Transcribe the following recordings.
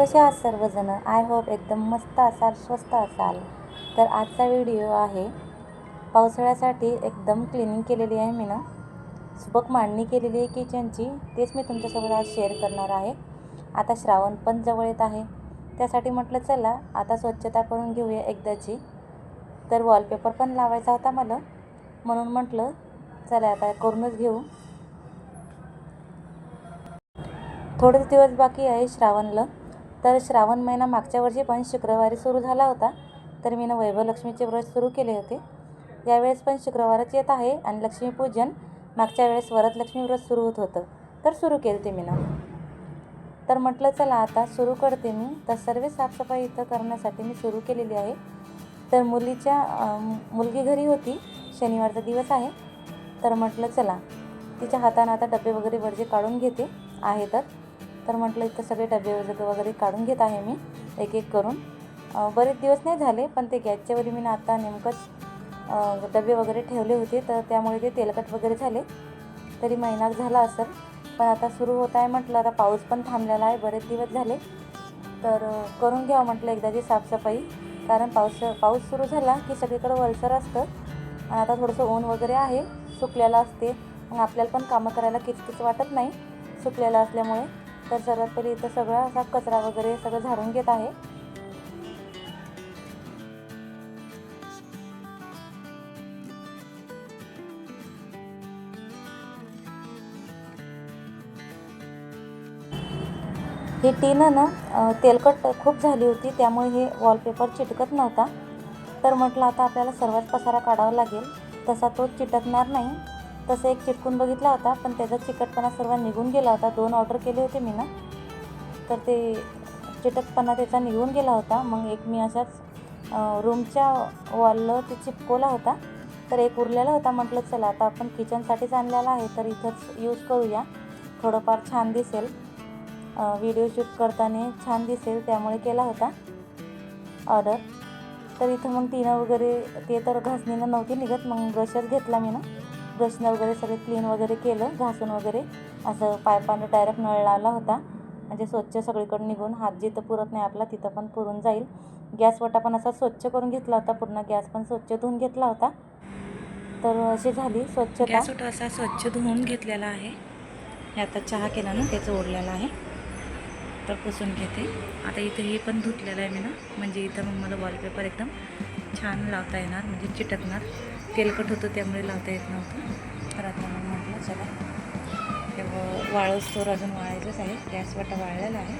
कसे आहात सर्वजण? आय होप एकदम मस्त असाल स्वस्त असाल. तर आजचा व्हिडिओ आहे पावसाळ्यासाठी एकदम क्लिनिंग केलेली आहे मी ना. सुबक मांडणी केलेली आहे किचनची तेच मी तुमच्यासोबत आज शेअर करणार आहे. आता श्रावण पण जवळ येत आहे. त्यासाठी म्हटलं चला आता स्वच्छता करून घेऊया एकदाची. तर वॉलपेपर पण लावायचा होता मला. म्हणून म्हटलं चला आता करूनच घेऊ. थोडेच दिवस बाकी आहे श्रावणला. तर श्रावण महिना मागच्या वर्षी पण शुक्रवारी सुरू झाला होता. तर मी ना वैभवलक्ष्मीचे व्रत सुरू केले होते. यावेळेस पण शुक्रवारच येत आहे आणि लक्ष्मीपूजन मागच्या वेळेस वरदलक्ष्मी व्रत सुरू होत होतं. तर सुरू केलं ते मी ना तर म्हटलं चला आता सुरू करते मी. तर सर्व साफसफाई इथं करण्यासाठी मी सुरू केलेली आहे. तर मुलीच्या मुलगी घरी होती. शनिवारचा दिवस आहे. तर म्हटलं चला. तिच्या हातानं आता डबे वगैरे वरजे काढून घेते. आहे तर. तर म्हटलं इथं सगळे डबे वगैरे वगैरे काढून घेत आहे मी एक एक करून बरेच दिवस नाही झाले पण ते गॅसच्या वरी मी ना आता नेमकंच डबे वगैरे ठेवले होते तर त्यामुळे ते तेलकट वगैरे झाले. तरी महिना झाला असेल पण आता सुरू होत आहे म्हटलं आता पाऊस पण थांबलेला आहे बरेच दिवस झाले. तर करून घ्यावं म्हटलं एकदाची साफसफाई कारण पाऊस पाऊस सुरू झाला की सगळीकडं वलसर असतं. आणि आता थोडंसं ऊन वगैरे आहे सुकलेलं असते. मग आपल्याला पण कामं करायला किचकिच वाटत नाही सुकलेलं असल्यामुळे. तर सर्वात पहिले इथं सगळा असा कचरा वगैरे सगळं झाडून घेत आहे. ही टीनं ना तेलकट खूप झाली होती त्यामुळे हे वॉलपेपर चिटकत नव्हता. तर म्हटलं आता आपल्याला सर्वात पसारा काढावा लागेल. तसा तो चिटकणार नाही. तसं एक चिटकून बघितला होता पण त्याचा चिकटपणा सर्व निघून गेला होता. दोन ऑर्डर केले होते मी ना तर ते चिटकपणा त्याचा निघून गेला होता. मग एक मी अशाच रूमच्या वॉलला ते चिपकवला होता. तर एक उरलेला होता. म्हटलं चला आता आपण किचनसाठीच आणलेला आहे तर इथंच यूज करूया. थोडंफार छान दिसेल. व्हिडिओ शूट करताना छान दिसेल. त्यामुळे केला होता ऑर्डर तर इथं मग तिनं वगैरे ते तर घासणीनं नव्हती निघत. मग ब्रशच घेतला मी ना ब्रशनं वगैरे सगळे क्लीन वगैरे केलं घासून वगैरे. असं पायपानं डायरेक्ट नळ लावला होता. म्हणजे स्वच्छ सगळीकडे निघून हात जिथं पुरत नाही आपला तिथं पण पुरून जाईल. गॅस वटा पण असा स्वच्छ करून घेतला होता पूर्ण गॅस पण स्वच्छ धुवून घेतला होता. तर अशी झाली स्वच्छता. गॅस असा स्वच्छ धुवून घेतलेला आहे. हे आता चहा केला ना त्याचं ओढलेलं आहे. तर पुसून घेते. आता इथे हे पण धुतलेलं आहे मी ना. म्हणजे इथं मग मला वॉलपेपर एकदम छान लावता येणार म्हणजे चिटकणार. तेलकट होतं त्यामुळे लावता येत नव्हतं. तर आता मग म्हटलं चला तेव्हा वाळूस तोर अजून वाळायचंच आहे गॅस वाटा वाळलेला आहे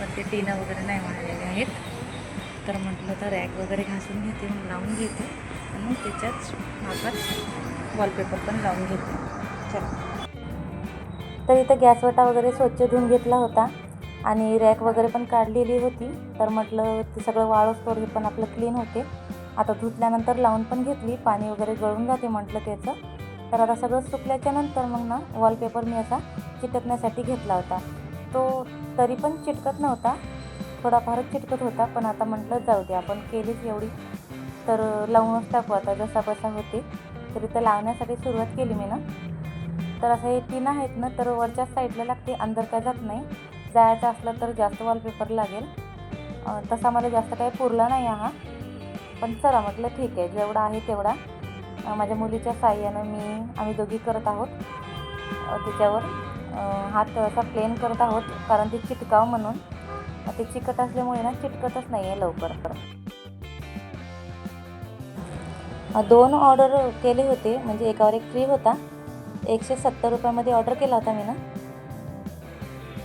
पण ते टीनं वगैरे नाही वाळलेले आहेत. तर म्हटलं तर रॅक वगैरे घासून घेते मग लावून घेते. आणि मग त्याच्याच मापात वॉलपेपर पण लावून घेते. चला. तर इथं गॅस वटा वगैरे स्वच्छ धुवून घेतला होता आणि रॅक वगैरे पण काढलेली होती. तर म्हटलं ते सगळं वाळूस तोड हे पण आपलं क्लीन होते. आता धुतल्यानंतर लावून पण घेतली पाणी वगैरे गळून जाते म्हटलं त्याचं. तर आता सगळं सुकल्याच्या नंतर मग ना वॉलपेपर मी असा चिटकण्यासाठी घेतला होता. तो तरी पण चिटकत नव्हता थोडाफारच चिटकत होता पण आता म्हटलं जाऊ दे आपण केलीच एवढी. तर लावूनच टाकू आता जसा बसा होते. तर लावण्यासाठी सुरुवात केली मी ना. तर असं हे तीन आहेत ना तर वरच्या साईडला लागते अंदर काय जात नाही. जायचं असलं तर जास्त वॉलपेपर लागेल. तसा मला जास्त काही पुरला नाही हा. पण चला म्हटलं ठीक आहे जेवढा आहे तेवढा. माझ्या मुलीच्या साह्यानं मी आम्ही दोघी करत आहोत. तिच्यावर त्याच्यावर हात असा प्लेन करत आहोत कारण ते चिटकाव म्हणून. ते चिकट असल्यामुळे ना चिटकतच नाही आहे लवकर दोन ऑर्डर केले होते म्हणजे एकावर एक फ्री होता. एकशे सत्तर रुपयामध्ये ऑर्डर केला होता मी ना.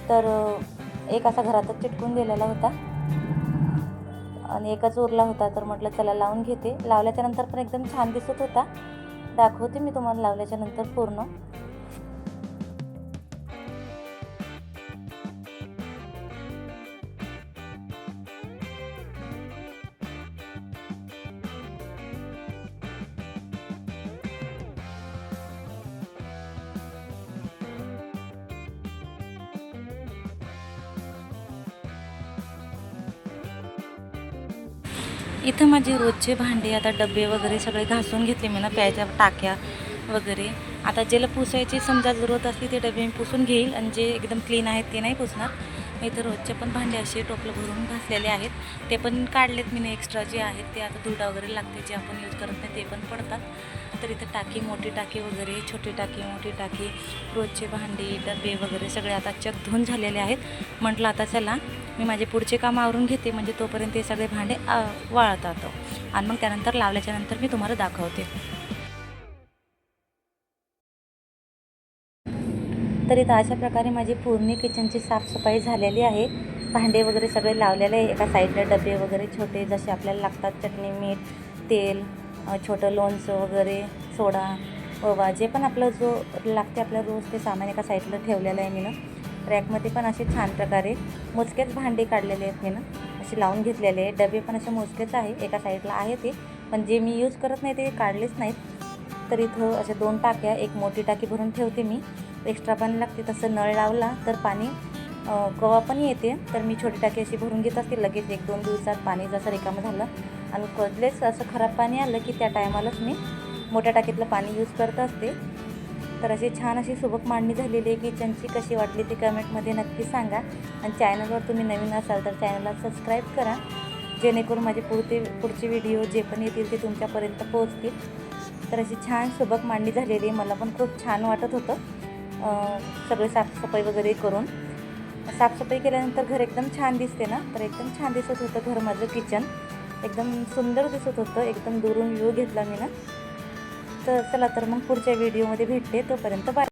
तर एक असा घरातच चिटकून दिलेला होता. आणि एकच उरला होता तर म्हटलं चला लावून घेते. लावल्याच्यानंतर पण एकदम छान दिसत होता. दाखवते मी तुम्हाला लावल्याच्यानंतर पूर्ण. इथं माझे रोजचे भांडे आता डबे वगैरे सगळे घासून घेतले मी ना प्यायच्या टाक्या वगैरे. आता ज्याला पुसायची समजा जरूरत असली ते डबे मी पुसून घेईल आणि जे एकदम क्लीन आहेत ते नाही पुसणार. इथं रोजचे पण भांडे असे टोपलं भरून घासलेले आहेत. ते पण काढलेत मी एक्स्ट्रा जे आहेत ते आता धुडा वगैरे लागते जे आपण यूज करत नाही ते पण पडतात. तर इथं टाकी मोठी टाकी वगैरे छोटी टाकी मोठी टाकी रोजचे भांडी डबे वगैरे सगळे आता चक धुवून झालेले आहेत. म्हटलं आता चला मी माझे पुढचे काम आवरून घेते म्हणजे तोपर्यंत हे सगळे भांडे वाळतात. आणि मग त्यानंतर लावल्याच्यानंतर मी तुम्हाला दाखवते. तर इथं अशा प्रकारे माझी पूर्ण किचनची साफसफाई झालेली आहे. भांडे वगैरे सगळे लावलेले आहे. एका साईडला डबे वगैरे छोटे जसे आपल्याला लागतात चटणी मीठ तेल छोटं लोणचं वगैरे सोडा ओवा जे पण आपलं जो लागते आपल्या रोज ते सामान एका साईडला ठेवलेलं आहे मी ना रॅकमध्ये पण असे छान प्रकारे मोजकेच भांडे काढलेले आहेत मी ना असे लावून घेतलेले आहे डबे पण असे मोजकेच आहे. एका साईडला आहे ते. पण जे मी यूज करत नाही ते काढलेच नाहीत. तर इथं अशा दोन टाक्या एक मोठी टाकी भरून ठेवते मी. एक्स्ट्रा पाणी लागते. तसं नळ लावला तर पाणी कवा पण येते. तर मी छोटी टाकी अशी भरून घेत असते. लगेच एक दोन दिवसात पाणी जसं रिकामं झालं. आणि कधलेच असं खराब पाणी आलं की त्या टायमालाच मी मोठ्या टाकीतलं पाणी यूज करत असते. तर अशी छान अशी सुबक मांडणी झालेली आहे किचनची. कशी वाटली ती कमेंटमध्ये नक्की सांगा. आणि चॅनलवर तुम्ही नवीन असाल तर चॅनलला सबस्क्राईब करा. जेणेकरून माझे पुढते पुढचे व्हिडिओ जे पण येतील ते तुमच्यापर्यंत पोहोचतील. तर अशी छान सुबक मांडणी झालेली आहे. मला पण खूप छान वाटत होतं. सगळे साफसफाई वगैरे करून. साफसफाई केल्यानंतर घर एकदम छान दिसते ना? तर एकदम छान दिसत होतं घर माझं किचन एकदम सुंदर दिसत होतं. एकदम दुरून व्ह्यू घेतला मी ना. तर चला तर मग पुढच्या व्हिडिओमध्ये भेटते. तोपर्यंत बाय